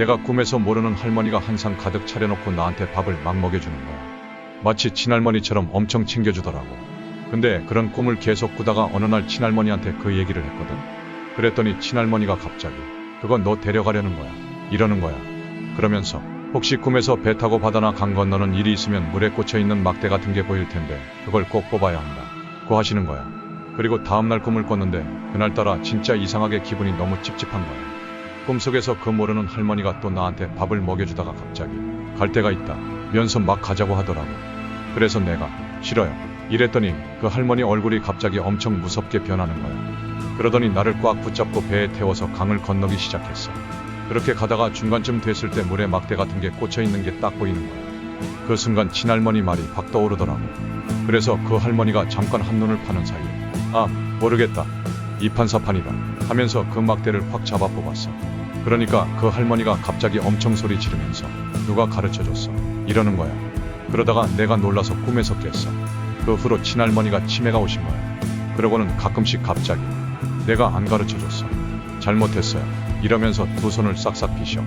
내가 꿈에서 모르는 할머니가 한상 가득 차려놓고 나한테 밥을 막 먹여주는 거야. 마치 친할머니처럼 엄청 챙겨주더라고. 근데 그런 꿈을 계속 꾸다가 어느 날 친할머니한테 그 얘기를 했거든. 그랬더니 친할머니가 갑자기 그건 너 데려가려는 거야. 이러는 거야. 그러면서 혹시 꿈에서 배 타고 바다나 강 건너는 일이 있으면 물에 꽂혀 있는 막대 같은 게 보일 텐데 그걸 꼭 뽑아야 한다. 고 하시는 거야. 그리고 다음날 꿈을 꿨는데 그날따라 진짜 이상하게 기분이 너무 찝찝한 거야. 꿈속에서 그 모르는 할머니가 또 나한테 밥을 먹여주다가 갑자기 갈 데가 있다. 면서 막 가자고 하더라고. 그래서 내가 싫어요. 이랬더니 그 할머니 얼굴이 갑자기 엄청 무섭게 변하는 거야. 그러더니 나를 꽉 붙잡고 배에 태워서 강을 건너기 시작했어. 그렇게 가다가 중간쯤 됐을 때 물에 막대 같은 게 꽂혀 있는 게 딱 보이는 거야. 그 순간 친할머니 말이 확 떠오르더라고. 그래서 그 할머니가 잠깐 한눈을 파는 사이에 아 모르겠다 이판사판이다 하면서 그 막대를 확 잡아 뽑았어. 그러니까 그 할머니가 갑자기 엄청 소리 지르면서 누가 가르쳐줬어 이러는 거야. 그러다가 내가 놀라서 꿈에서 깼어. 그 후로 친할머니가 치매가 오신 거야. 그러고는 가끔씩 갑자기 내가 안 가르쳐줬어. 잘못했어요. 이러면서 두 손을 싹싹 비셔.